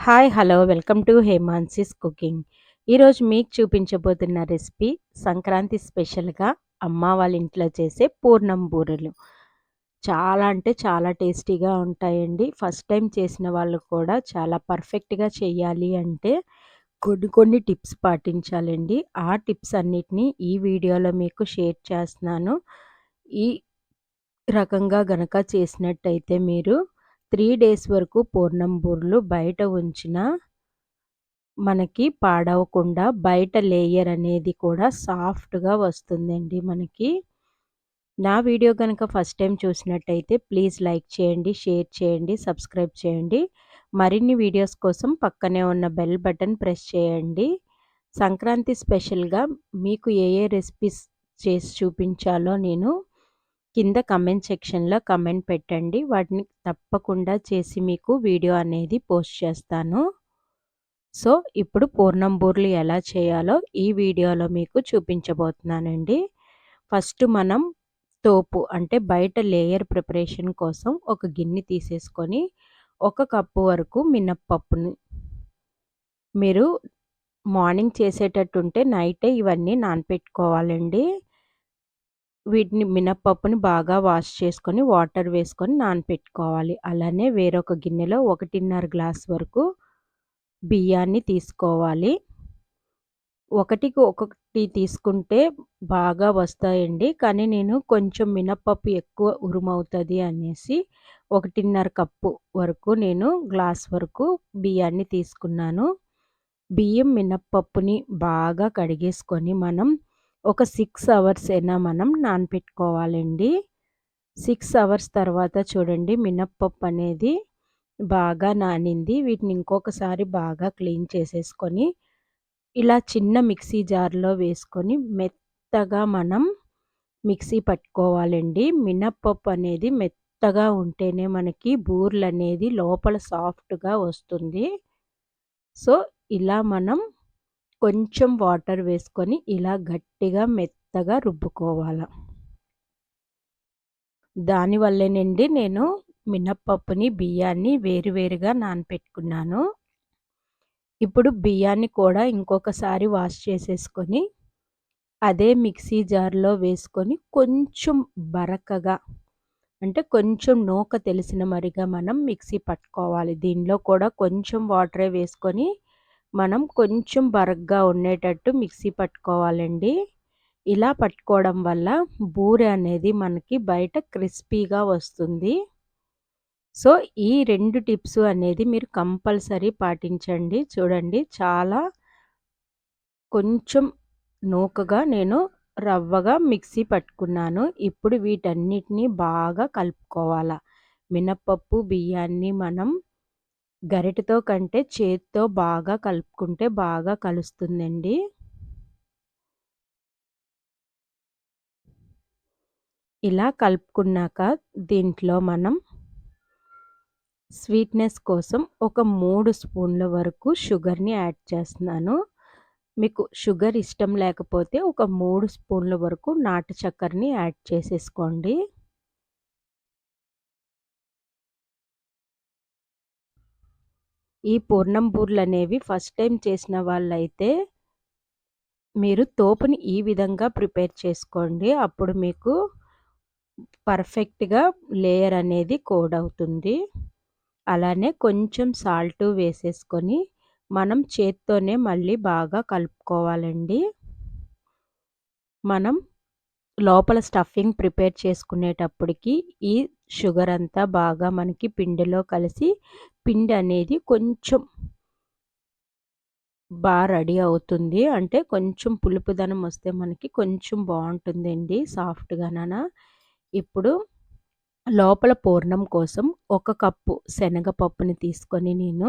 Hi! Hello! Welcome to Hemansi's cooking. ఈరోజు మీకు చూపించబోతున్న recipe Sankranti స్పెషల్‌గా అమ్మ వాళ్ళ ఇంట్లో చేసే పూర్ణం బూరెలు. చాలా అంటే చాలా టేస్టీగా ఉంటాయండి. ఫస్ట్ టైం చేసిన వాళ్ళు కూడా చాలా పర్ఫెక్ట్‌గా చేయాలి అంటే కొన్ని కొన్ని టిప్స్ పాటించాలండి. ఆ టిప్స్ అన్నిటిని ఈ వీడియోలో మీకు షేర్ చేస్తున్నాను. ఈ రకంగా గనక చేసినట్టయితే మీరు త్రీ డేస్ వరకు పూర్ణం బూర్లు బయట ఉంచిన మనకి పాడవకుండా బయట లేయర్ అనేది కూడా సాఫ్ట్‌గా వస్తుందండి మనకి. నా వీడియో కనుక ఫస్ట్ టైం చూసినట్టయితే ప్లీజ్ లైక్ చేయండి, షేర్ చేయండి, సబ్స్క్రైబ్ చేయండి. మరిన్ని వీడియోస్ కోసం పక్కనే ఉన్న బెల్ బటన్ ప్రెస్ చేయండి. సంక్రాంతి స్పెషల్‌గా మీకు ఏ ఏ రెసిపీస్ చేసి చూపించాలో నేను కింద కమెంట్ సెక్షన్‌లో కమెంట్ పెట్టండి. వాటిని తప్పకుండా చేసి మీకు వీడియో అనేది పోస్ట్ చేస్తాను. సో, ఇప్పుడు పూర్ణం బూర్లు ఎలా చేయాలో ఈ వీడియోలో మీకు చూపించబోతున్నానండి. ఫస్ట్ మనం తోపు అంటే బయట లేయర్ ప్రిపరేషన్ కోసం ఒక గిన్నె తీసేసుకొని ఒక కప్పు వరకు మినప్పప్పుని మీరు మార్నింగ్ చేసేటట్టుంటే నైటే ఇవన్నీ నానపెట్టుకోవాలండి. వీటిని మినప్పప్పుని బాగా వాష్ చేసుకొని వాటర్ వేసుకొని నానపెట్టుకోవాలి. అలానే వేరొక గిన్నెలో 1.5 గ్లాస్ వరకు బియ్యాన్ని తీసుకోవాలి. ఒకటికి ఒకటి తీసుకుంటే బాగా వస్తాయండి. కానీ నేను కొంచెం మినప్పప్పు ఎక్కువ ఉరుమవుతుంది అనేసి 1.5 కప్పు వరకు నేను గ్లాస్ వరకు బియ్యాన్ని తీసుకున్నాను. బియ్యం, మినప్పప్పుని బాగా కడిగేసుకొని మనం ఒక సిక్స్ అవర్స్ అయినా మనం నానపెట్టుకోవాలండి. సిక్స్ అవర్స్ తర్వాత చూడండి మినప్పప్పు అనేది బాగా నానింది. వీటిని ఇంకొకసారి బాగా క్లీన్ చేసేసుకొని ఇలా చిన్న మిక్సీ జార్‌లో వేసుకొని మెత్తగా మనం మిక్సీ పట్టుకోవాలండి. మినప్పప్పు అనేది మెత్తగా ఉంటేనే మనకి బూరెలనేది లోపల సాఫ్ట్‌గా వస్తుంది. సో, ఇలా మనం కొంచెం వాటర్ వేసుకొని ఇలా గట్టిగా మెత్తగా రుబ్బుకోవాలి దానివల్లేనండి నేను మినప్పప్పుని, బియ్యాన్ని వేరు వేరుగా నానపెట్టుకున్నాను. ఇప్పుడు బియ్యాన్ని కూడా ఇంకొకసారి వాష్ చేసేసుకొని అదే మిక్సీ జార్‌లో వేసుకొని కొంచెం బరకగా అంటే కొంచెం నూక తెలిసిన మరిగా మనం మిక్సీ పట్టుకోవాలి. దీనిలో కూడా కొంచెం వాటరే వేసుకొని మనం కొంచెం బరగ్గా ఉండేటట్టు మిక్సీ పట్టుకోవాలండి. ఇలా పట్టుకోవడం వల్ల బూరె అనేది మనకి బయట క్రిస్పీగా వస్తుంది. సో, ఈ రెండు టిప్స్ అనేది మీరు కంపల్సరీ పాటించండి. చూడండి చాలా కొంచెం నూకగా నేను రవ్వగా మిక్సీ పట్టుకున్నాను. ఇప్పుడు వీటన్నిటిని బాగా కలుపుకోవాల. మినపప్పు, బియ్యాన్ని మనం గరిటతో కంటే చేత్తో బాగా కలుపుకుంటే బాగా కలుస్తుందండి. ఇలా కలుపుకున్నాక దీంట్లో మనం స్వీట్‌నెస్ కోసం ఒక మూడు స్పూన్ల వరకు షుగర్‌ని యాడ్ చేస్తున్నాను. మీకు షుగర్ ఇష్టం లేకపోతే ఒక మూడు స్పూన్ల వరకు నాటు చక్కెరని యాడ్ చేసేసుకోండి. ఈ పూర్ణం అనేవి ఫస్ట్ టైం చేసిన వాళ్ళైతే మీరు తోపుని ఈ విధంగా ప్రిపేర్ చేసుకోండి. అప్పుడు మీకు పర్ఫెక్ట్‌గా లేయర్ అనేది కోడ్ అవుతుంది. అలానే కొంచెం సాల్టు వేసేసుకొని మనం చేత్తోనే మళ్ళీ బాగా కలుపుకోవాలండి. మనం లోపల స్టఫింగ్ ప్రిపేర్ చేసుకునేటప్పటికి ఈ షుగర్ అంతా బాగా మనకి పిండిలో కలిసి పిండి అనేది కొంచెం బాగా రెడీ అవుతుంది. అంటే కొంచెం పులుపుదనం వస్తే మనకి కొంచెం బాగుంటుందండి సాఫ్ట్‌గానన. ఇప్పుడు లోపల పూర్ణం కోసం ఒక కప్పు శనగపప్పుని తీసుకొని నేను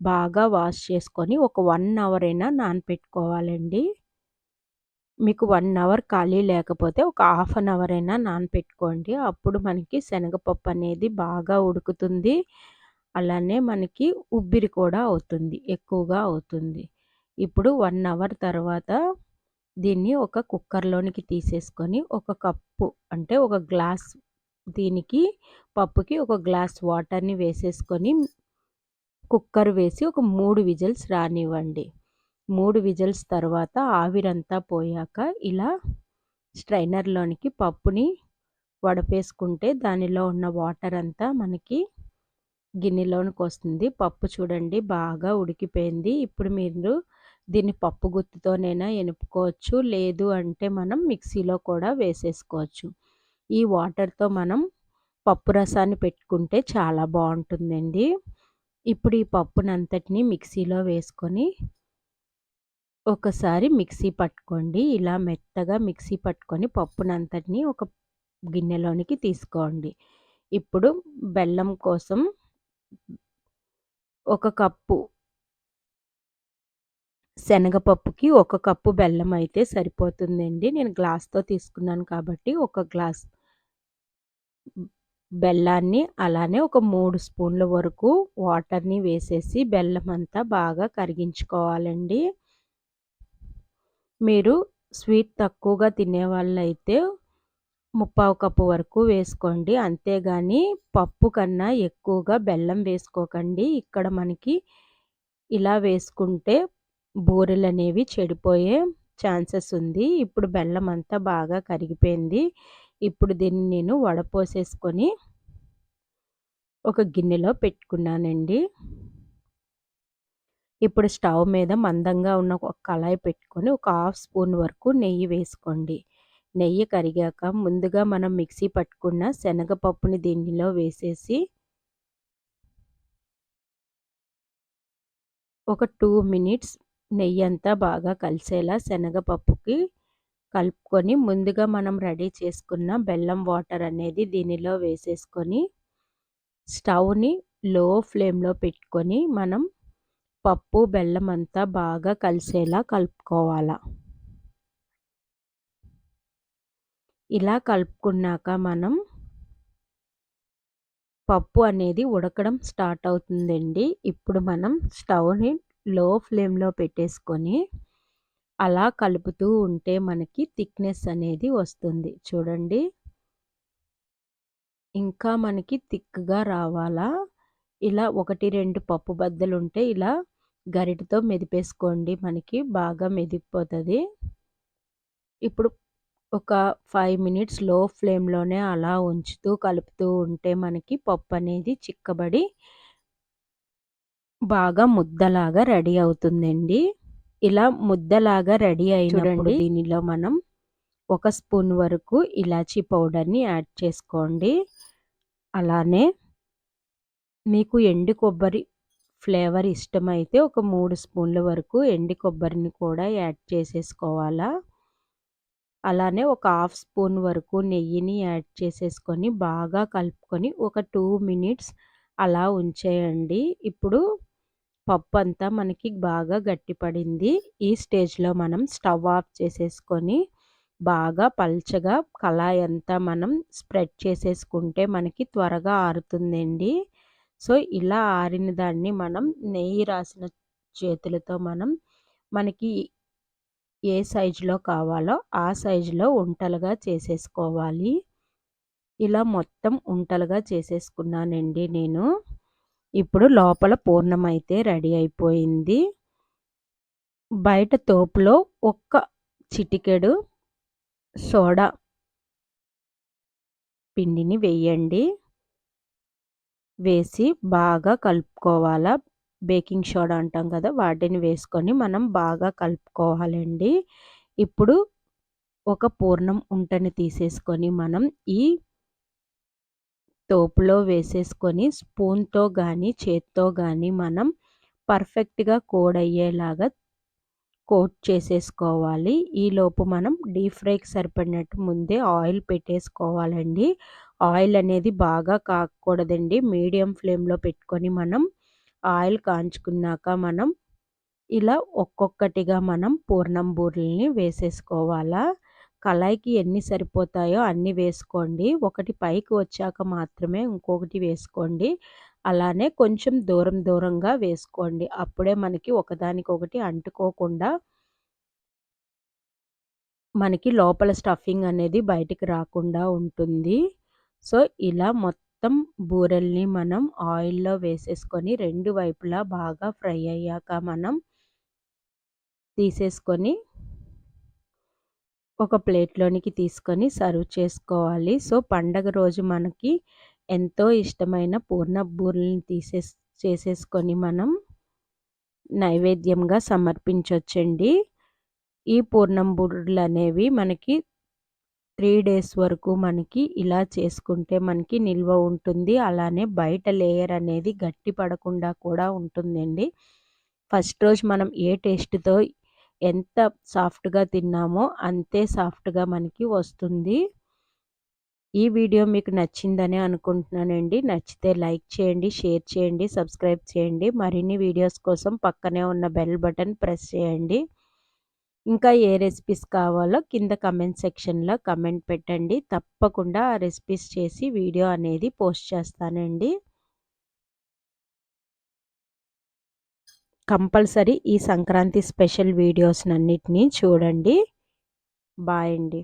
బాగా వాష్ చేసుకొని ఒక వన్ అవర్ అయినా నానపెట్టుకోవాలండి. మీకు వన్ అవర్ ఖాళీ లేకపోతే ఒక హాఫ్ అన్ అవర్ అయినా నానపెట్టుకోండి. అప్పుడు మనకి శనగపప్పు అనేది బాగా ఉడుకుతుంది. అలానే మనకి ఉబ్బిరి కూడా అవుతుంది. ఎక్కువగా అవుతుంది. ఇప్పుడు వన్ అవర్ తర్వాత దీన్ని ఒక కుక్కర్‌లోనికి తీసేసుకొని ఒక కప్పు అంటే ఒక గ్లాస్ దీనికి పప్పుకి ఒక గ్లాస్ వాటర్‌ని వేసేసుకొని కుక్కర్ వేసి ఒక మూడు విజిల్స్ రానివ్వండి మూడు విజిల్స్ తర్వాత ఆవిరంతా పోయాక ఇలా స్ట్రైనర్లోనికి పప్పుని వడపేసుకుంటే దానిలో ఉన్న వాటర్ అంతా మనకి గిన్నెలోనికి వస్తుంది పప్పు చూడండి బాగా ఉడికిపోయింది. ఇప్పుడు మీరు దీన్ని పప్పు గుత్తితోనైనా ఎనుపుకోవచ్చు. లేదు అంటే మనం మిక్సీలో కూడా వేసేసుకోవచ్చు. ఈ వాటర్తో మనం పప్పు రసాన్ని పెట్టుకుంటే చాలా బాగుంటుందండి. ఇప్పుడు ఈ పప్పునంతటిని మిక్సీలో వేసుకొని ఒకసారి మిక్సీ పట్టుకోండి. ఇలా మెత్తగా మిక్సీ పట్టుకొని పప్పునంతటిని ఒక గిన్నెలోనికి తీసుకోండి. ఇప్పుడు బెల్లం కోసం ఒక కప్పు శనగపప్పుకి ఒక కప్పు బెల్లం అయితే సరిపోతుందండి. నేను గ్లాస్తో తీసుకున్నాను కాబట్టి ఒక గ్లాస్ బెల్లాన్ని అలానే ఒక మూడు స్పూన్ల వరకు వాటర్ని వేసేసి బెల్లం అంతా బాగా కరిగించుకోవాలండి. మీరు స్వీట్ తక్కువగా తినే వాళ్ళైతే ముప్పావు కప్పు వరకు వేసుకోండి. అంతేగాని పప్పు కన్నా ఎక్కువగా బెల్లం వేసుకోకండి. ఇక్కడ మనకి ఇలా వేసుకుంటే బూరెలు అనేవి చెడిపోయే ఛాన్సెస్ ఉంది. ఇప్పుడు బెల్లం అంతా బాగా కరిగిపోయింది. ఇప్పుడు దీన్ని నేను వడపోసేసుకొని ఒక గిన్నెలో పెట్టుకున్నానండి. ఇప్పుడు స్టవ్ మీద మందంగా ఉన్న ఒక కళాయి పెట్టుకొని ఒక హాఫ్ స్పూన్ వరకు నెయ్యి వేసుకోండి. నెయ్యి కరిగాక ముందుగా మనం మిక్సీ పట్టుకున్న శనగపప్పుని దీనిలో వేసేసి ఒక టూ మినిట్స్ నెయ్యి అంతా బాగా కలిసేలా శనగపప్పుకి కలుపుకొని ముందుగా మనం రెడీ చేసుకున్న బెల్లం వాటర్ అనేది దీనిలో వేసేసుకొని స్టవ్ని లో ఫ్లేమ్లో పెట్టుకొని మనం పప్పు బెల్లం అంతా బాగా కలిసేలా కలుపుకోవాలి. ఇలా కలుపుకున్నాక మనం పప్పు అనేది ఉడకడం స్టార్ట్ అవుతుందండి. ఇప్పుడు మనం స్టవ్ని లో ఫ్లేమ్లో పెట్టేసుకొని అలా కలుపుతూ ఉంటే మనకి థిక్నెస్ అనేది వస్తుంది. చూడండి. ఇంకా మనకి థిక్గా రావాలా. ఇలా ఒకటి రెండు పప్పు బద్దలు ఉంటే ఇలా గరిటతో మెదిపేసుకోండి. మనకి బాగా మెదిగిపోతుంది. ఇప్పుడు ఒక ఫైవ్ మినిట్స్లో ఫ్లేమ్లోనే అలా ఉంచుతూ కలుపుతూ ఉంటే మనకి పప్పు అనేది చిక్కబడి బాగా ముద్దలాగా రెడీ అవుతుందండి. ఇలా ముద్దలాగా రెడీ అయినప్పుడు దీనిలో మనం ఒక స్పూన్ వరకు ఇలాచీ పౌడర్ని యాడ్ చేసుకోండి. అలానే మీకు ఎండు కొబ్బరి ఫ్లేవర్ ఇష్టమైతే ఒక మూడు స్పూన్ల వరకు ఎండి కొబ్బరిని కూడా యాడ్ చేసేసుకోవాలా. అలానే ఒక హాఫ్ స్పూన్ వరకు నెయ్యిని యాడ్ చేసేసుకొని బాగా కలుపుకొని ఒక టూ మినిట్స్ అలా ఉంచేయండి. ఇప్పుడు పప్పు అంతా మనకి బాగా గట్టిపడింది. ఈ స్టేజ్లో మనం స్టవ్ ఆఫ్ చేసేసుకొని బాగా పల్చగా కళాయి అంతా మనం స్ప్రెడ్ చేసేసుకుంటే మనకి త్వరగా ఆరుతుందండి. సో ఇలా ఆరిన దాన్ని మనం నెయ్యి రాసిన చేతులతో మనం మనకి ఏ సైజులో కావాలో ఆ సైజులో ఉంటలుగా చేసేసుకోవాలి. ఇలా మొత్తం ఉంటలుగా చేసేసుకున్నానండి నేను. ఇప్పుడు లోపల పూర్ణం అయితే రెడీ అయిపోయింది. బయట తోపులో ఒక్క చిటికెడు సోడా పిండిని వేయండి. వేసి బాగా కలుపుకోవాలా? బేకింగ్ సోడా అంటాం కదా వాటిని వేసుకొని మనం బాగా కలుపుకోవాలండి. ఇప్పుడు ఒక పూర్ణం ఉంటని తీసేసుకొని మనం ఈ తోపులో వేసేసుకొని స్పూన్తో కానీ చేత్తో కానీ మనం పర్ఫెక్ట్గా కోడ్ అయ్యేలాగా కోట్ చేసేసుకోవాలి. ఈలోపు మనం డీప్ ఫ్రైకి సరిపడినట్టు ముందే ఆయిల్ పెట్టేసుకోవాలండి. ఆయిల్ అనేది బాగా కాకూడదండి. మీడియం ఫ్లేమ్లో పెట్టుకొని మనం ఆయిల్ కాంచుకున్నాక మనం ఇలా ఒక్కొక్కటిగా మనం పూర్ణం బూరెల్ని వేసేసుకోవాలా? కళాయికి ఎన్ని సరిపోతాయో అన్ని వేసుకోండి. ఒకటి పైకి వచ్చాక మాత్రమే ఇంకొకటి వేసుకోండి. అలానే కొంచెం దూరం దూరంగా వేసుకోండి. అప్పుడే మనకి ఒకదానికొకటి అంటుకోకుండా మనకి లోపల స్టఫింగ్ అనేది బయటికి రాకుండా ఉంటుంది. సో ఇలా మొత్తం బూరెల్ని మనం ఆయిల్లో వేసేసుకొని రెండు వైపులా బాగా ఫ్రై అయ్యాక మనం తీసేసుకొని ఒక ప్లేట్లోనికి తీసుకొని సర్వ్ చేసుకోవాలి. సో పండగ రోజు మనకి ఎంతో ఇష్టమైన పూర్ణ బూరెల్ని తీసేసి చేసేసుకొని మనం నైవేద్యంగా సమర్పించవచ్చండి ఈ పూర్ణం బూరెలు అనేవి మనకి త్రీ డేస్ వరకు మనకి ఇలా చేసుకుంటే మనకి నిల్వ ఉంటుంది. అలానే బయట లేయర్ అనేది గట్టి పడకుండా కూడా ఉంటుందండి. ఫస్ట్ రోజు మనం ఏ టేస్ట్తో ఎంత సాఫ్ట్గా తిన్నామో అంతే సాఫ్ట్గా మనకి వస్తుంది. ఈ వీడియో మీకు నచ్చిందని అనుకుంటున్నానండి. నచ్చితే లైక్ చేయండి షేర్ చేయండి సబ్స్క్రైబ్ చేయండి. మరిన్ని వీడియోస్ కోసం పక్కనే ఉన్న బెల్ బటన్ ప్రెస్ చేయండి. ఇంకా ఏ రెసిపీస్ కావాలో కింద కమెంట్ సెక్షన్లో కమెంట్ పెట్టండి. తప్పకుండా ఆ రెసిపీస్ చేసి వీడియో అనేది పోస్ట్ చేస్తానండి. కంపల్సరీ ఈ సంక్రాంతి స్పెషల్ వీడియోస్నన్నిటినీ చూడండి. బాయ్ అండి.